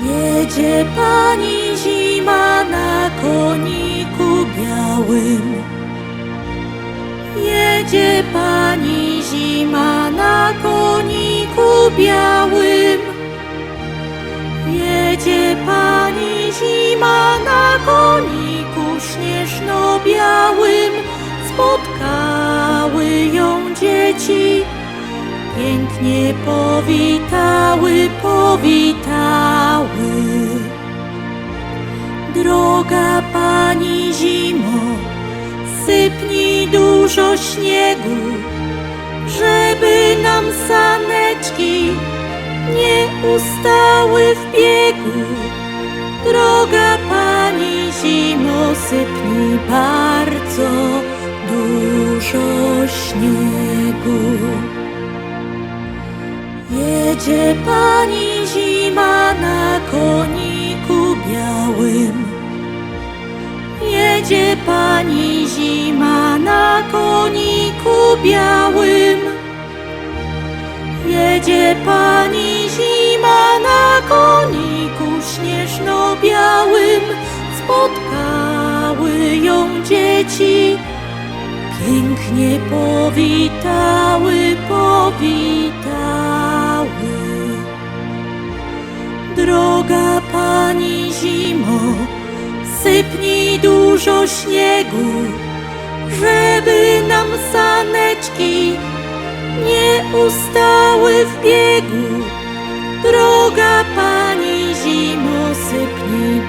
Jedzie pani zima na koniku białym. Jedzie pani zima na koniku białym. Jedzie pani zima na koniku śnieżno-białym. Spotkały ją dzieci, pięknie powitały, powitały. Droga pani zimo, sypnij dużo śniegu, żeby nam saneczki nie ustały w biegu. Droga pani zimo, sypnij bardzo dużo śniegu. Jedzie pani zima na koniku Jedzie pani zima na koniku białym. Jedzie pani zima na koniku śnieżno-białym. Spotkały ją dzieci, pięknie powitały, powitały. Droga śniegu, żeby nam saneczki nie ustały w biegu. Droga pani zimo, sypnij